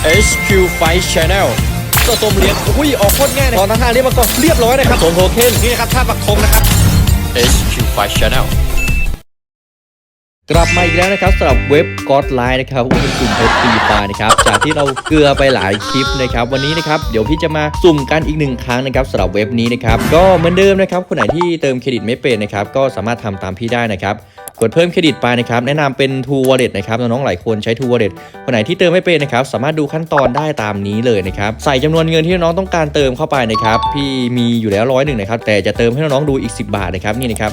HQ Fight Channel ก็ต้มเลี้ยงอุ้ยออกโคตรง่ายนะตอนทางนี้มันก็เรียบร้อยนะครับสมโทเค็นนี่นะครับท่าปักธงนะครับ HQ Fight Channel กลับมาอีกแล้วนะครับสำหรับเว็บ God Line นะครับเป็นกลุ่มเพชรฟรีไฟนะครับจากที่เราเกลือไปหลายคลิปนะครับวันนี้นะครับเดี๋ยวพี่จะมาสุ่มกันอีกหนึ่งครั้งนะครับสำหรับเว็บนี้นะครับก็เหมือนเดิมนะครับคนไหนที่เติมเครดิตไม่เป็นนะครับก็สามารถทำตามพี่ได้นะครับ กดเพิ่มเครดิตไปนะครับแนะนำเป็น True Wallet นะครับน้องๆหลายคนใช้ True Wallet คนไหนที่เติมไม่เป็นนะครับสามารถดูขั้นตอนได้ตามนี้เลยนะครับใส่จำนวนเงินที่น้องต้องการเติมเข้าไปนะครับพี่มีอยู่แล้วร้อยหนึ่งนะครับแต่จะเติมให้น้องๆดูอีก 10 บาทนะครับนี่นะครับ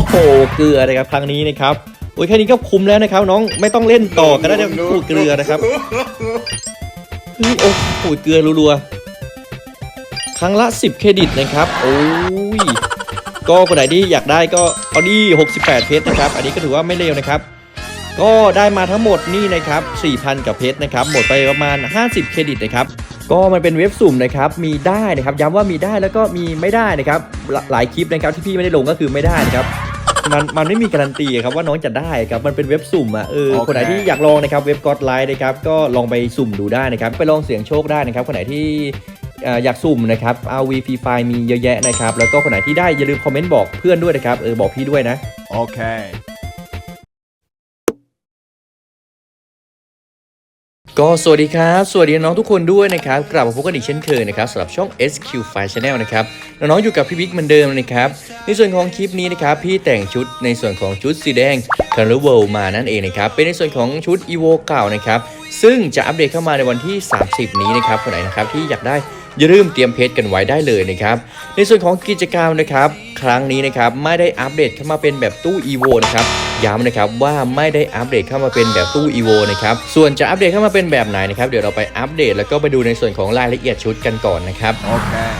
อ้โหเกลือนะครับครั้งนี้นะครับโอ้ยแค่นี้ก็คุ้มแล้วนะครับ น้องไม่ต้องเล่นต่อก็ได้นะพูดเกลือนะครับเฮ้ยโอ้โหเกลือรัวๆครั้งละ 10 เครดิตนะครับ โอ้ยก็คนไหนที่อยากได้ก็เอาดี68 เพชรนะครับ อันนี้ก็ถือว่าไม่เลวนะครับ ก็ได้มาทั้งหมดนี่นะครับ 4,000 กับเพชรนะครับ หมดไปประมาณ 50 เครดิตนะครับก็มันเป็นเว็บสุ่มนะครับ มีได้นะครับ ย้ำว่ามีได้แล้วก็มีไม่ได้นะครับหลหลายคลิปนะครับที่พี่ไม่ได้ลงก็คือไม่ได้นะครับ มันมันไม่มีการันตีครับว่าน้องจะได้ครับมันเป็นเว็บสุ่มอะเออโอเค คนไหนที่อยากลองนะครับเว็บก็อดไลน์นะครับก็ลองไปสุ่มดูได้นะครับไปลองเสี่ยงโชคได้นะครับคนไหนที่เอ่ออยากสุ่มนะครับ RV Free Fire มีเยอะแยะนะครับแล้วก็คนไหนที่ได้อย่าลืมคอมเมนต์บอกเพื่อนด้วยนะครับเออบอกพี่ด้วยนะ Okay. ก็สวัสดีครับ สวัสดีน้องทุกคนด้วยนะครับ กลับมาพบกันอีกเช่นเคยนะครับสำหรับช่อง SQ Fire Channel นะครับ น้องๆอยู่กับพี่บิ๊กเหมือนเดิมนะครับ ในส่วนของคลิปนี้นะครับ พี่แต่งชุดในส่วนของชุดสีแดง c o l o r w o r l d มานั่นเองนะครับ เป็นในส่วนของชุด EVO เก่านะครับ ซึ่งจะอัปเดตเข้ามาในวันที่ 30 นี้นะครับคนไหนนะครับที่อยากได้ อย่าลืมเตรียมเพจกันไว้ได้เลยนะครับ ในส่วนของกิจกรรมนะครับ ครั้งนี้นะครับไม่ได้อัปเดตเข้ามาเป็นแบบตู้ EVO นะครับย้ำนะครับว่าไม่ได้อัปเดตเข้ามาเป็นแบบตู้ EVO นะครับ ส่วนจะอัปเดตเข้ามาเป็นแบบไหนนะครับ เดี๋ยวเราไปอัปเดตแล้วก็ไปดูในส่วนของรายละเอียดชุดกันก่อนนะครับ Okay.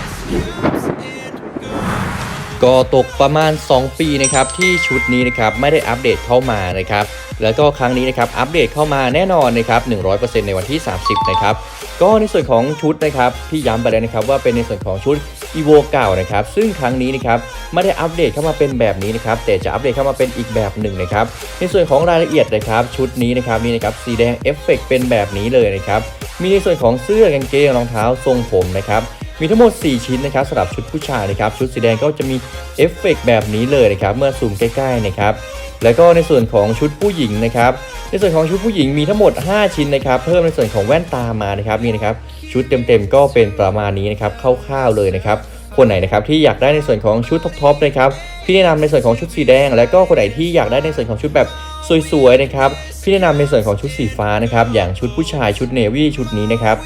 ก็ตกประมาณ 2 ปีนะครับที่ชุดนี้นะครับไม่ได้อัปเดตเข้ามานะครับ แล้วก็ครั้งนี้นะครับอัปเดตเข้ามาแน่นอนนะครับ100%ในวันที่ 30 นะครับ ก็ในส่วนของชุดนะครับพี่ย้ำไปแล้วนะครับว่าเป็นในส่วนของชุด EVO เก่านะครับซึ่งครั้งนี้นะครับไม่ได้อัปเดตเข้ามาเป็นแบบนี้นะครับแต่จะอัปเดตเข้ามาเป็นอีกแบบหนึ่งนะครับในส่วนของรายละเอียดนะครับชุดนี้นะครับนี่นะครับสีแดงเอฟเฟกเป็นแบบนี้เลยนะครับมีในส่วนของเสื้อกางเกงรองเท้าทรงผมนะครับมีทั้งหมด 4 ชิ้นนะครับสำหรับชุดผู้ชายนะครับชุดสีแดงก็จะมีเอฟเฟกต์แบบนี้เลยนะครับเมื่อซูมใกล้ๆนะครับ แล้วก็ในส่วนของชุดผู้หญิงนะครับ ในส่วนของชุดผู้หญิงมีทั้งหมด 5 ชิ้นนะครับ เพิ่มในส่วนของแว่นตามานะครับนี่นะครับ ชุดเต็มๆก็เป็นประมาณนี้นะครับคร่าวๆเลยนะครับ คนไหนนะครับที่อยากได้ในส่วนของชุดท็อปๆนะครับพี่แนะนำในส่วนของชุดสีแดง แล้วก็คนไหนที่อยากได้ในส่วนของชุดแบบสวยๆนะครับพี่แนะนำในส่วนของชุดสีฟ้านะครับ อย่างชุดผู้ชายชุดเนวี่ชุดนี้นะครับ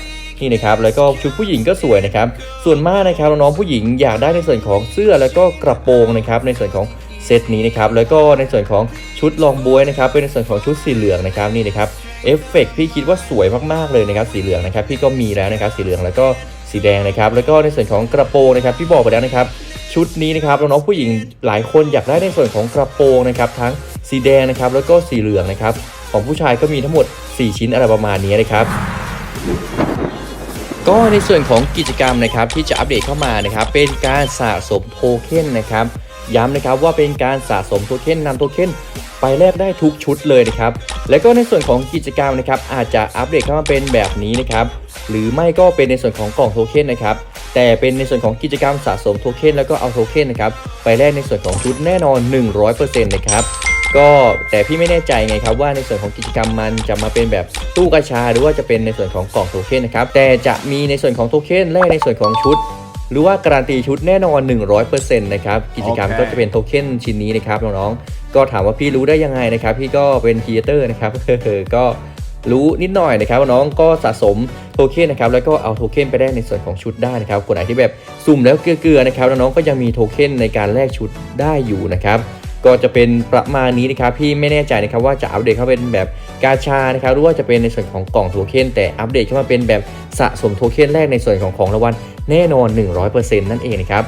นี่นะครับแล้วก็ชุดผู้หญิงก็สวยนะครับ ส่วนมากนะครับน้องผู้หญิงอยากได้ในส่วนของเสื้อแล้วก็กระโปรงนะครับ ในส่วนของ เซตนี้นะครับแล้วก็ในส่วนของชุดรองบวยนะครับเป็นในส่วนของชุดสีเหลืองนะครับนี่นะครับเอฟเฟกต์พี่คิดว่าสวยมากๆเลยนะครับสีเหลืองนะครับพี่ก็มีแล้วนะครับสีเหลืองแล้วก็สีแดงนะครับแล้วก็ในส่วนของกระโปรงนะครับพี่บอกไปแล้วนะครับชุดนี้นะครับน้องๆผู้หญิงหลายคนอยากได้ในส่วนของกระโปรงนะครับทั้งสีแดงนะครับแล้วก็สีเหลืองนะครับของผู้ชายก็มีทั้งหมด 4 ชิ้นอะไรประมาณนี้นะครับก็ในส่วนของกิจกรรมนะครับที่จะอัปเดตเข้ามานะครับเป็นการสะสมโทเค็นนะครับ ย้ำนะครับว่าเป็นการสะสมโทเค็นนำโทเค็นไปแลกได้ทุกชุดเลยนะครับ แล้วก็ในส่วนของกิจกรรมนะครับอาจจะอัปเดตเข้ามาเป็นแบบนี้นะครับหรือไม่ก็เป็นในส่วนของกล่องโทเค็นนะครับแต่เป็นในส่วนของกิจกรรมสะสมโทเค็นแล้วก็เอาโทเค็นนะครับไปแลกในส่วนของชุดแน่นอน 100%นะครับก็แต่พี่ไม่แน่ใจไงครับว่าในส่วนของกิจกรรมมันจะมาเป็นแบบตู้กระชาหรือว่าจะเป็นในส่วนของกล่องโทเค็นนะครับแต่จะมีในส่วนของโทเค็นแลกในส่วนของชุด หรือว่าการันตีชุดแน่นอน 100%นะครับกิจกรรมโอเคก็จะเป็นโทเค็นชิ้นนี้นะครับน้องๆก็ถามว่าพี่รู้ได้ยังไงนะครับ พี่ก็เป็นครีเอเตอร์นะครับก็รู้นิดหน่อยนะครับน้องก็สะสมโทเค็นนะครับแล้วก็เอาโทเค็นไปได้ในส่วนของชุดได้นะครับคนไหนที่แบบสุ่มแล้วเกลือๆนะครับน้องๆก็ยังมีโทเค็นในการแลกชุดได้อยู่นะครับก็จะเป็นประมาณนี้นะครับพี่ไม่แน่ใจนะครับว่าจะอัปเดตเข้าเป็นแบบกาชานะครับหรือว่าจะเป็นในส่วนของกล่องโทเค็นแต่อัปเดตเข้ามาเป็นแบบสะสมโทเค็นแรกในส่วนของของรางวัล แน่นอน 100%นั่นเองนะครับ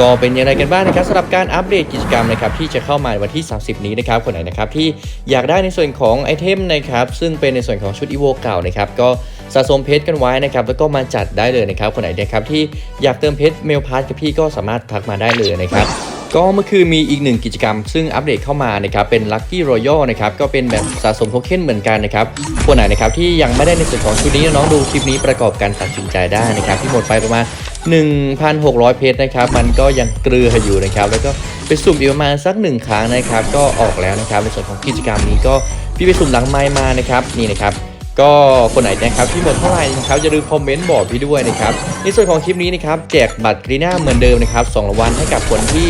ก็เป็นอย่างไรกันบ้างนะครับสำหรับการอัปเดตกิจกรรมนะครับที่จะเข้ามาในวันที่ 30 นี้นะครับคนไหนนะครับที่อยากได้ในส่วนของไอเทมนะครับซึ่งเป็นในส่วนของชุดอีโวเก่านะครับก็สะสมเพชรกันไว้นะครับแล้วก็มาจัดได้เลยนะครับคนไหนนะครับที่อยากเติมเพชรเมลพาร์ทกับพี่ก็สามารถทักมาได้เลยนะครับก็เมื่อคืนมีอีกหนึ่งกิจกรรม ซึ่งอัปเดตเข้ามานะครับเป็น Lucky Royal นะครับก็เป็นแบบสะสมโทเค็นเหมือนกันนะครับคนไหนนะครับที่ยังไม่ได้ในส่วนของชุดนี้น้องดูคลิปนี้ประกอบการตัดสินใจได้นะครับที่หมดไปประมาณ 1,600 เพชรนะครับ มันก็ยังเกลืออยู่นะครับ แล้วก็ไปสุ่มอีกประมาณสักหนึ่งครั้งนะครับ ก็ออกแล้วนะครับ ในส่วนของกิจกรรมนี้ก็พี่ไปสุ่มหลังไม้มานะครับ นี่นะครับก็คนไหนนะครับที่หมดเท่าไหร่นะครับอย่าลืมคอมเมนต์บอกพี่ด้วยนะครับในส่วนของคลิปนี้นะครับแจกบัตรกรีน่าเหมือนเดิมนะครับสองรางวัลให้กับคนที่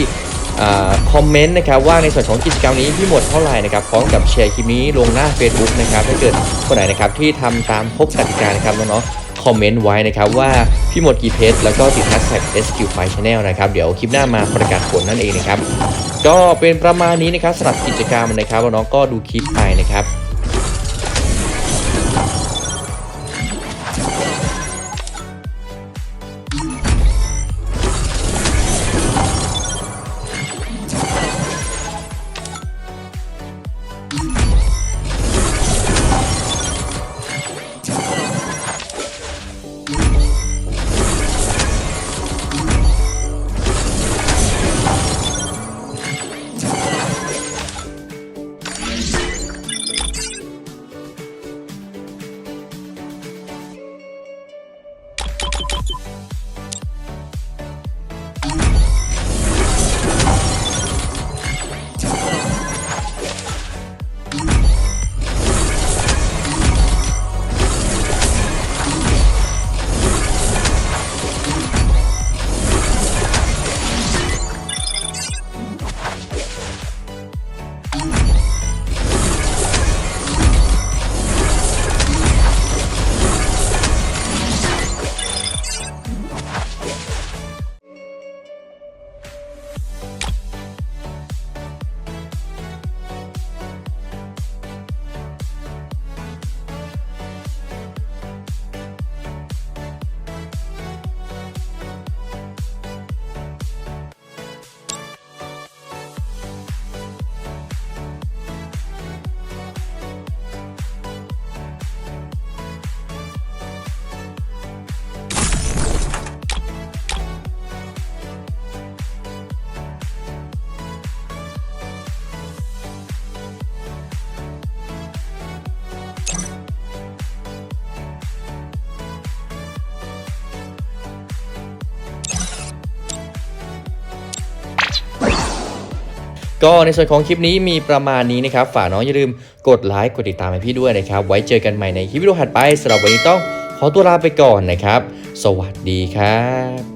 อคอมเมนต์นะครับว่าในส่วนของกิจกรรมนี้พี่หมดเท่าไหร่นะครับพร้อมกับแชร์คลิปนี้ลงหน้า Facebook นะครับถ้าเกิดคนไหนนะครับที่ทำตามครบกติกานะครับน้องๆ คอมเมนต์ไว้นะครับว่าพี่หมดกี่เพจแล้วก็ติดแฮชแท็ก SQ f i Channel นะครับเดี๋ยวคลิปหน้ามาประกาศผลนั่นเองนะครับก็เป็นประมาณนี้นะครับสำหรับกิจกรรมนะครับน้องก็ดูคลิปไปนะครับ ก็ในส่วนของคลิปนี้มีประมาณนี้นะครับฝากน้องอย่าลืมกดไลค์กดติดตามให้พี่ด้วยนะครับ ไว้เจอกันใหม่ในคลิปวิดีโอถัดไปสำหรับวันนี้ต้องขอตัวลาไปก่อนนะครับ สวัสดีครับ